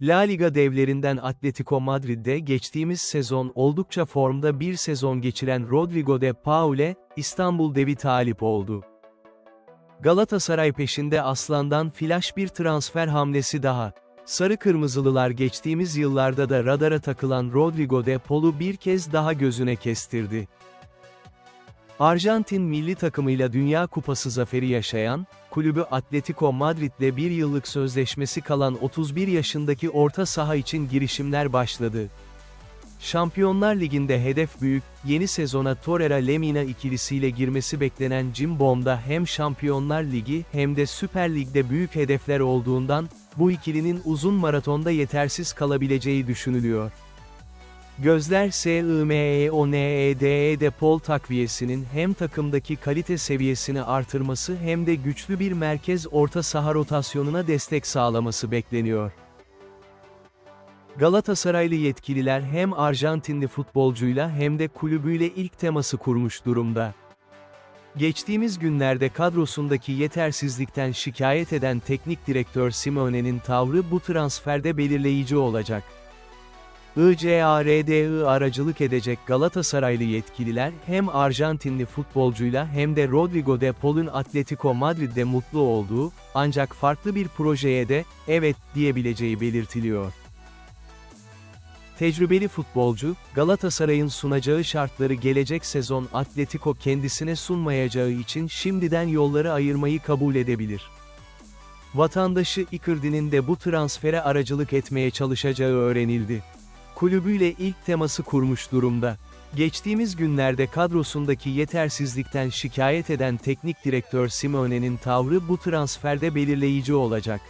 La Liga devlerinden Atletico Madrid'de geçtiğimiz sezon oldukça formda bir sezon geçiren Rodrigo de Paul'e, İstanbul devi talip oldu. Galatasaray peşinde aslandan flash bir transfer hamlesi daha. Sarı Kırmızılılar geçtiğimiz yıllarda da radara takılan Rodrigo de Paul'u bir kez daha gözüne kestirdi. Arjantin milli takımıyla Dünya Kupası zaferi yaşayan, kulübü Atletico Madrid'le bir yıllık sözleşmesi kalan 31 yaşındaki orta saha için girişimler başladı. Şampiyonlar Ligi'nde hedef büyük, yeni sezona Torreira Lemina ikilisiyle girmesi beklenen Cimbom'da hem Şampiyonlar Ligi hem de Süper Lig'de büyük hedefler olduğundan, bu ikilinin uzun maratonda yetersiz kalabileceği düşünülüyor. Gözler SIMEONEDE Depol takviyesinin hem takımdaki kalite seviyesini artırması hem de güçlü bir merkez orta saha rotasyonuna destek sağlaması bekleniyor. Galatasaraylı yetkililer hem Arjantinli futbolcuyla hem de kulübüyle ilk teması kurmuş durumda. Geçtiğimiz günlerde kadrosundaki yetersizlikten şikayet eden teknik direktör Simone'nin tavrı bu transferde belirleyici olacak. ICARDI aracılık edecek Galatasaraylı yetkililer hem Arjantinli futbolcuyla hem de Rodrigo de Paul'un Atletico Madrid'de mutlu olduğu, ancak farklı bir projeye de, evet, diyebileceği belirtiliyor. Tecrübeli futbolcu, Galatasaray'ın sunacağı şartları gelecek sezon Atletico kendisine sunmayacağı için şimdiden yolları ayırmayı kabul edebilir. Vatandaşı Icardi'nin de bu transfere aracılık etmeye çalışacağı öğrenildi. Kulübüyle ilk teması kurmuş durumda. Geçtiğimiz günlerde kadrosundaki yetersizlikten şikayet eden teknik direktör Simone'nin tavrı bu transferde belirleyici olacak.